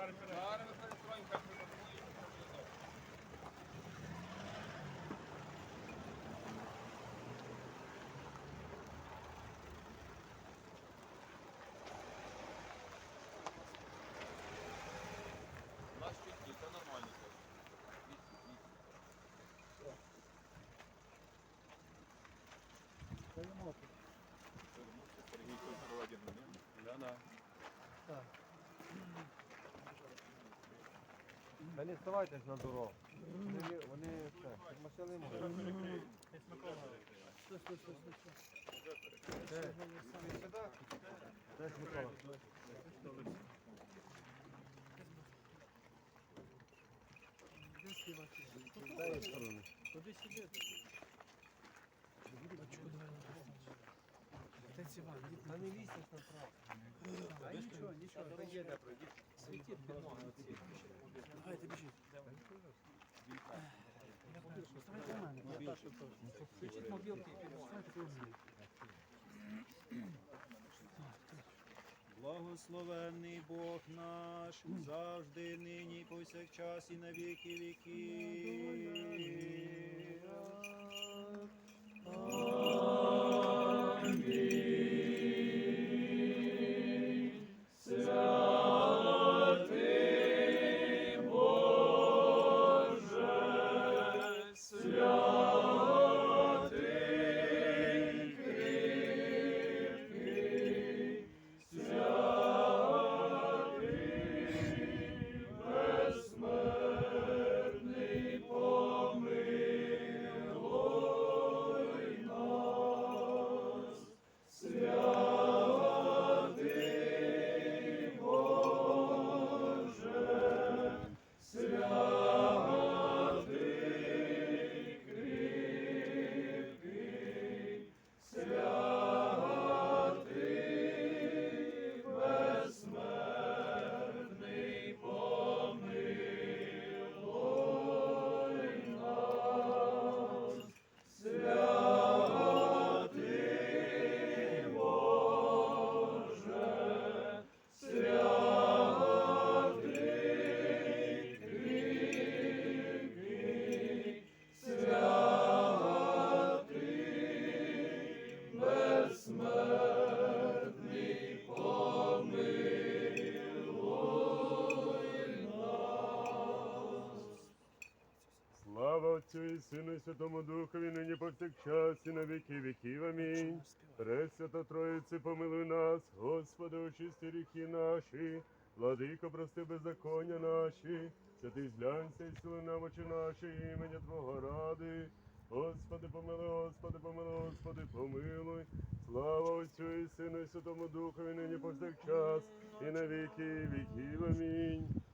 Зараз ми перестроїмо, хай приготують. У нас чутки, це нормально. Вісім, вісім. Сергій Козироводін, ні? Да, Та не ставайтесь на дорогу. Вони, вони це, машини можуть. Де? Сюди? Микола? Та не лізьте направо. А нічого, нічого, та є де пройдіть. Світіть під ноги оці. Давайте біжіть. Включіть мобілки і підійдіть. Благословенний Бог наш, завжди, нині, повсякчас і на віки віків. Святому Духові, нині повсякчас і на віки віків. Амінь. Пресвята Троїці, помилуй нас, Господи, очисти ріхи наші, владико, прости беззаконня наші, святий зглянься і сили нам очі наші, імення Твого ради. Господи, помилуй, Господи, помилуй, Господи, помилуй. Слава Отцю і Сину, і Святому Духові, нині повсякчас і на віки віків. Амінь.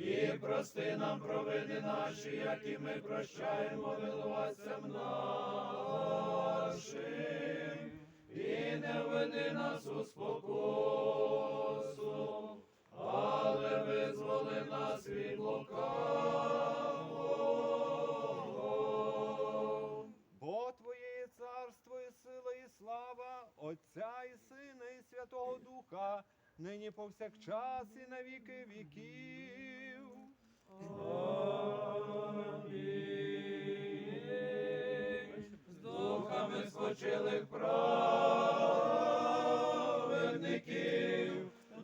І прости нам провини наші, які ми прощаємо винуватцям нашим, і не введи нас у спокусу, але визволи нас від лукавого. Бо Твоє царство і сила, і слава Отця і Сина, і Святого Духа, нині повсякчас і на віки віків. З духами спочилих праведників,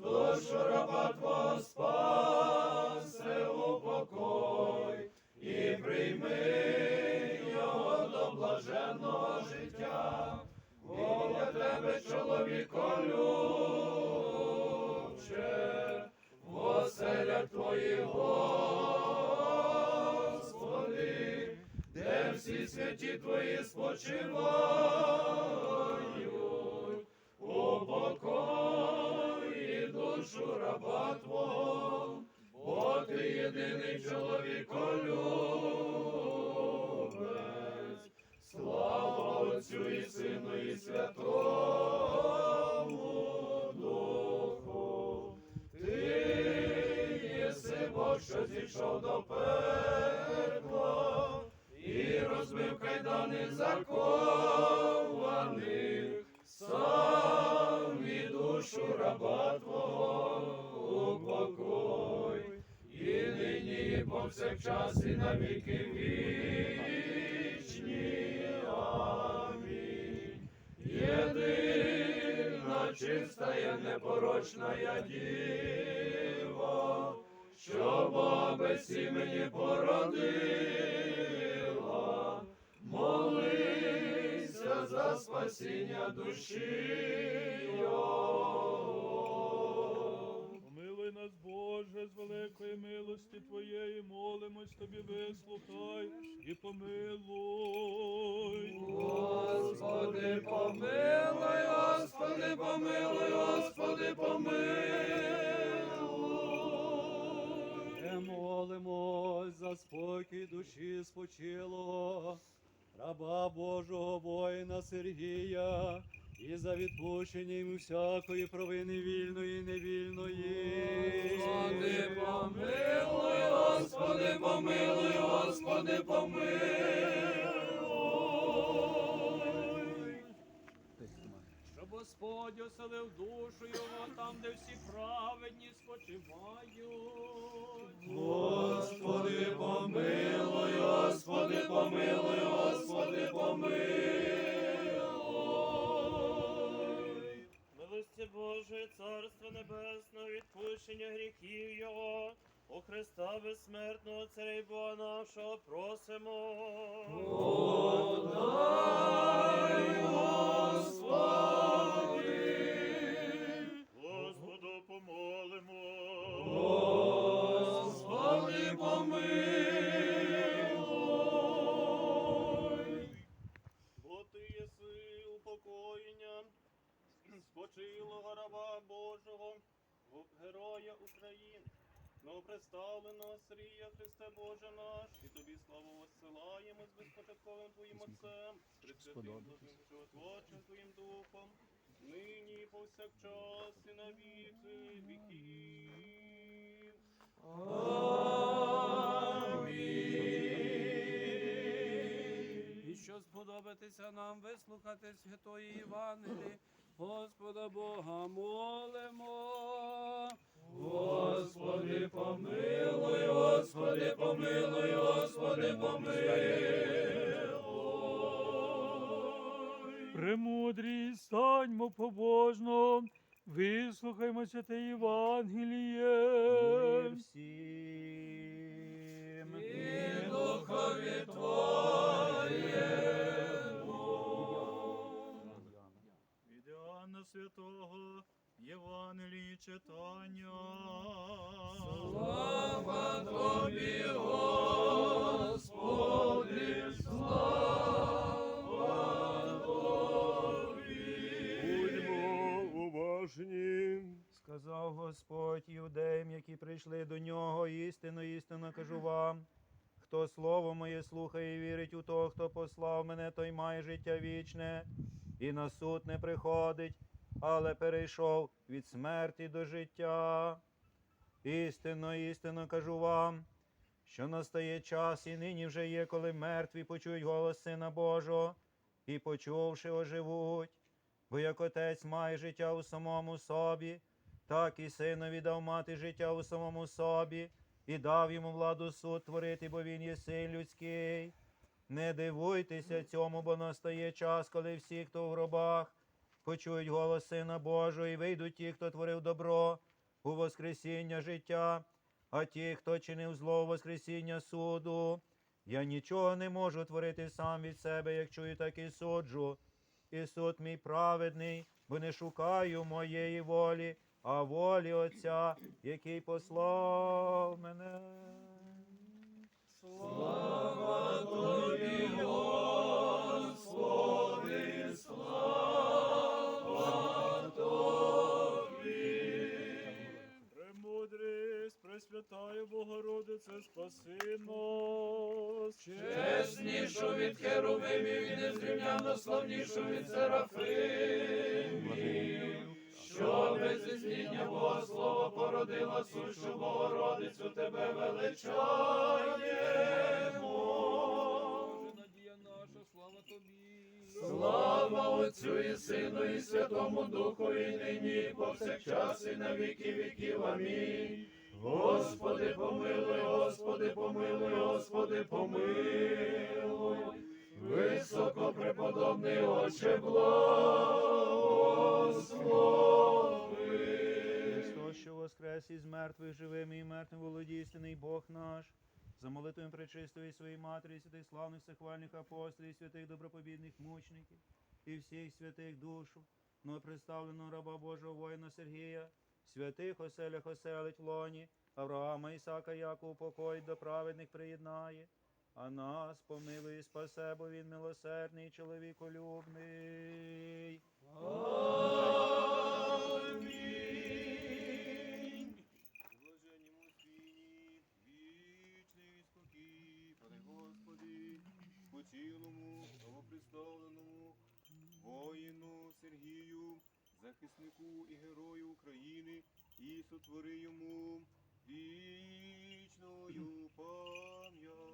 душу раба Твого спасе святі Твої спочивають, упокої душу раба Твого, бо Ти триєдиний чоловіколюбець, слава Отцю і Сину і Святому Духу. Ти єси Бог, що зійшов до пекла, і розбив кайдани закованих, сам і душу раба Твого упокой, і нині, і повсякчас, і на віки вічні. Єдина, чиста, непорочна я діва, що Бога без імені спасіння душі. його. Помилуй нас, Боже, з великої милості Твоєї, молимось Тобі, вислухай і помилуй. Господи, помилуй, Господи, помилуй, Господи, помилуй. Не молимось за спокій душі спочилого, раба Божого воїна Сергія, і за відпущення йому всякої провини вільної і невільної. Господи, помилуй, Господи, помилуй, Господи, помилуй. Господь оселив душу його там, де всі праведні спочивають. Господи, помилуй, Господи, помилуй, Господи, помилуй. Милості Божої, Царство Небесне, відпущення гріхів Його, Христа безсмертного Царя і Бога нашого просимо. Подай, Господи. Господу помолимо. Господи, помилуй. Бо ти єси упокоєння спочилого раба Божого, го- героя України, новопредставленого Срія Христе Боже наш, і тобі славу воссилаємо з безпочатковим Твоїм Отцем, з присвятим животворчим Твоїм Духом, нині і повсякчас і на віки віків. І що сподобатися нам вислухати святої Євангелії, Господа Бога молимо. Господи, помилуй, Господи, помилуй, Господи, помилуй. Премудрі, станьмо побожно, вислухаймо святе Євангеліє. всім. Прийшли до нього, істинно, істинно кажу вам. Хто слово моє слухає і вірить у того, хто послав мене, той має життя вічне, і на суд не приходить, але перейшов від смерті до життя. Істинно, істинно кажу вам, що настає час, і нині вже є, коли мертві почують голос Сина Божого, і почувши, оживуть. Бо як отець має життя у самому собі, так і синові дав мати життя у самому собі, і дав йому владу суд творити, бо він є син людський. Не дивуйтеся цьому, бо настає час, коли всі, хто в гробах, почують голос Сина Божого, і вийдуть ті, хто творив добро у Воскресіння життя, а ті, хто чинив зло у Воскресіння суду. Я нічого не можу творити сам від себе, як чую, так і суджу. І суд мій праведний, бо не шукаю моєї волі, а волі Отця, який послав мене. Слава Тобі, Господи, слава Тобі. Премудрість, Богородице, Богородице, спаси нас. Чеснішу від херувимів і незрівняно славнішу від серафимів, сущу Богородицю, тебе величаємо. Надія наша, слава тобі. Слава Отцю і Сину, і Святому Духу, і нині, і повсякчас, і на віки віків. Амінь. Господи, помилуй, Господи, помилуй, Господи, помилуй. Високо преподобний Отче, благослови. Що воскрес із мертвих живими і мертвим володій істинний Бог наш, за молитвою пречистої своєї матері, святих славних сахвальних апостолів, святих добропобідних мучеників і всіх святих душу, но представленого раба Божого воїна Сергія, святих оселях оселить в лоні, Авраама, Ісака, Яку покой до праведних приєднає, а нас помилуй і спасе, бо він милосердний чоловіколюбний. Спочилому, новоприставленому, воїну Сергію, захиснику і герою України, і сотвори йому вічною пам'ять.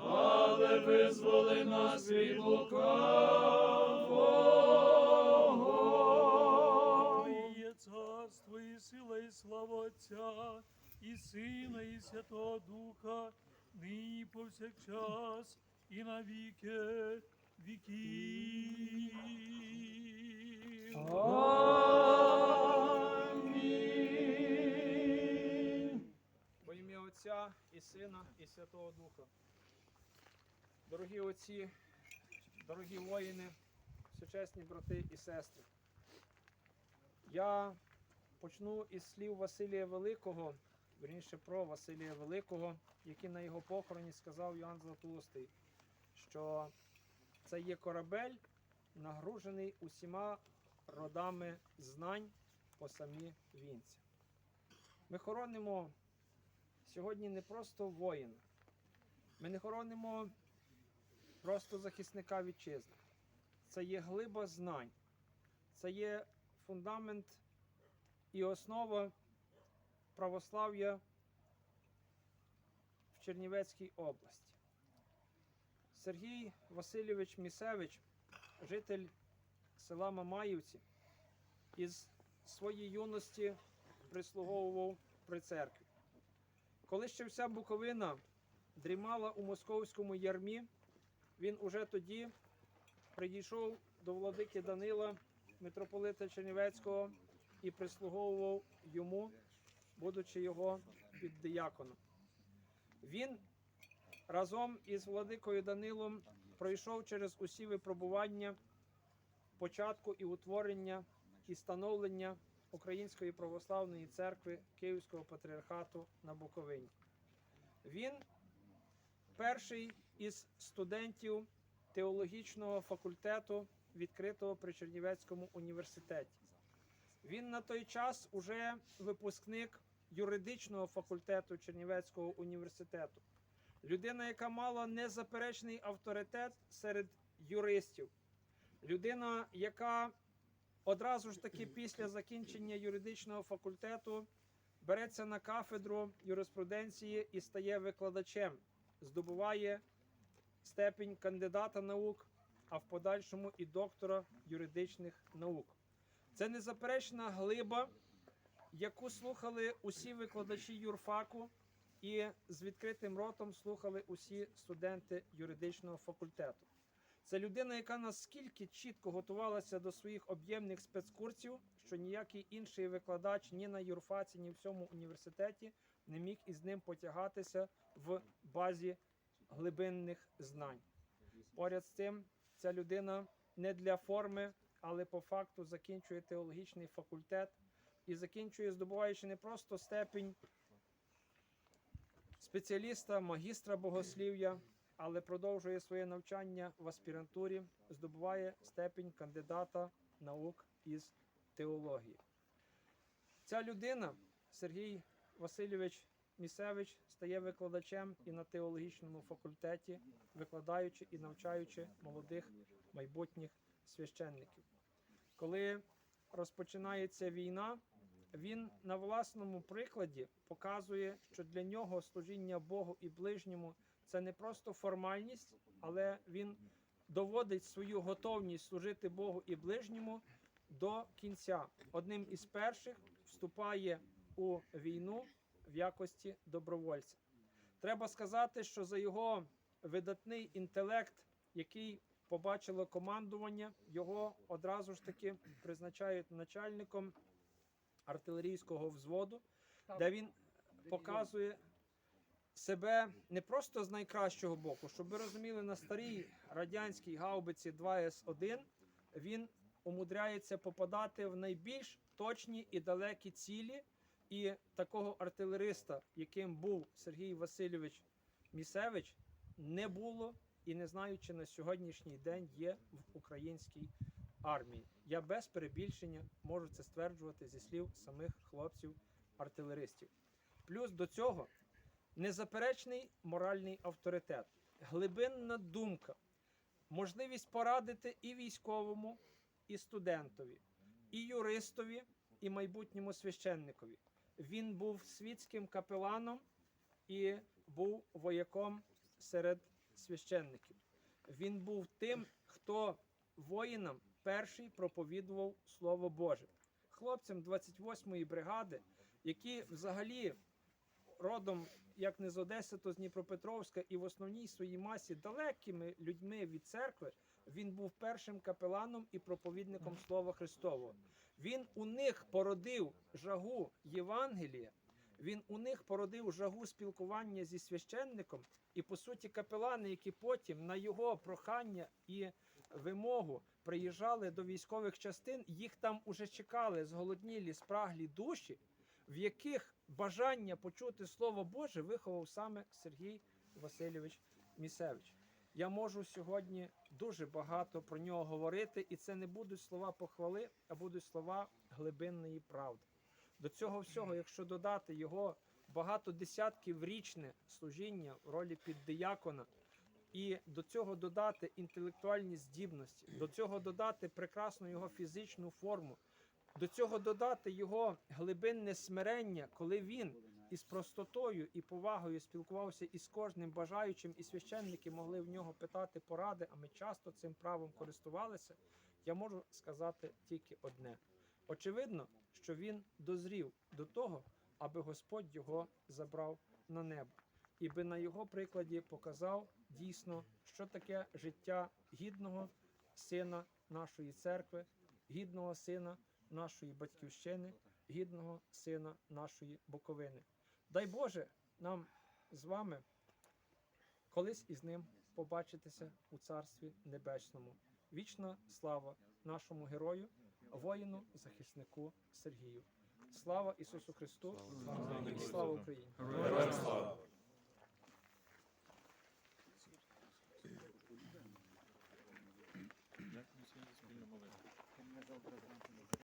але визволи нас від лукавого. Є царство і сила, і слава Отця, і Сина, і Святого Духа, нині повсякчас, і на віки віків. Во ім'я Отця і Сина, і Святого Духа. Дорогі отці, дорогі воїни, сучасні брати і сестри. Я почну із слів Василія Великого, верніше про Василія Великого, який на його похороні сказав Йоанн Златоустий, що це є корабель, нагружений усіма родами знань по самі вінці. Ми хоронимо сьогодні не просто воїна. Ми не хоронимо просто захисника вітчизни. Це є глиба знань, це є фундамент і основа православ'я в Чернівецькій області. Сергій Васильович Місевич, житель села Мамаївці, із своєї юності прислуговував при церкві. Коли ще вся Буковина дрімала у московському ярмі, він уже тоді прийшов до владики Данила, митрополита Чернівецького, і прислуговував йому, будучи його піддияконом. Він разом із владикою Данилом пройшов через усі випробування початку і утворення і становлення Української православної церкви Київського патріархату на Буковині. Він перший із студентів теологічного факультету, відкритого при Чернівецькому університеті. Він на той час уже випускник юридичного факультету Чернівецького університету. Людина, яка мала незаперечний авторитет серед юристів. Людина, яка одразу ж таки після закінчення юридичного факультету береться на кафедру юриспруденції і стає викладачем, здобуває степінь кандидата наук, а в подальшому і доктора юридичних наук. Це незаперечна глиба, яку слухали усі викладачі юрфаку і з відкритим ротом слухали усі студенти юридичного факультету. Це людина, яка наскільки чітко готувалася до своїх об'ємних спецкурсів, що ніякий інший викладач ні на юрфаці, ні в цьому університеті не міг із ним потягатися в базі глибинних знань. Поряд з цим, ця людина не для форми, але по факту закінчує теологічний факультет і закінчує, здобуваючи не просто степінь спеціаліста, магістра богослів'я, але продовжує своє навчання в аспірантурі, здобуває степінь кандидата наук із теології. Ця людина, Сергій Васильович Місевич, стає викладачем і на теологічному факультеті, викладаючи і навчаючи молодих майбутніх священників. Коли розпочинається війна, він на власному прикладі показує, що для нього служіння Богу і ближньому це не просто формальність, але він доводить свою готовність служити Богу і ближньому до кінця. Одним із перших вступає у війну в якості добровольця. Треба сказати, що за його видатний інтелект, який побачило командування, його одразу ж таки призначають начальником артилерійського взводу, де він показує себе не просто з найкращого боку, щоб ви розуміли, на старій радянській гаубиці 2С1 він умудряється попадати в найбільш точні і далекі цілі. І такого артилериста, яким був Сергій Васильович Місевич, не було і не знаю, чи на сьогоднішній день є в українській армії. Я без перебільшення можу це стверджувати зі слів самих хлопців-артилеристів. Плюс до цього незаперечний моральний авторитет, глибинна думка, можливість порадити і військовому, і студентові, і юристові, і майбутньому священникові. Він був світським капеланом і був вояком серед священників. Він був тим, хто воїнам перший проповідував Слово Боже. Хлопцям 28-ї бригади, які взагалі родом як не з Одеси, то з Дніпропетровська, і в основній своїй масі далекими людьми від церкви, він був першим капеланом і проповідником Слова Христового. Він у них породив жагу Євангелія, він у них породив жагу спілкування зі священником, і по суті капелани, які потім на його прохання і вимогу приїжджали до військових частин, їх там уже чекали зголоднілі, спраглі душі, в яких бажання почути Слово Боже виховав саме Сергій Васильович Місевич. Я можу сьогодні дуже багато про нього говорити, і це не будуть слова похвали, а будуть слова глибинної правди. До цього всього, якщо додати його багато десятків річне служіння в ролі піддиякона, і до цього додати інтелектуальні здібності, до цього додати прекрасну його фізичну форму, до цього додати його глибинне смирення, коли він із простотою і повагою спілкувався із кожним бажаючим, і священники могли в нього питати поради, а ми часто цим правом користувалися. Я можу сказати тільки одне: очевидно, що він дозрів до того, аби Господь його забрав на небо, і би на його прикладі показав дійсно, що таке життя гідного сина нашої церкви, гідного сина нашої батьківщини, гідного сина нашої Буковини. Дай Боже нам з вами колись із ним побачитися у Царстві Небесному. Вічна слава нашому герою, воїну, захиснику Сергію. Слава Ісусу Христу! І слава Україні! Слава! Як ми сьогодні спільно?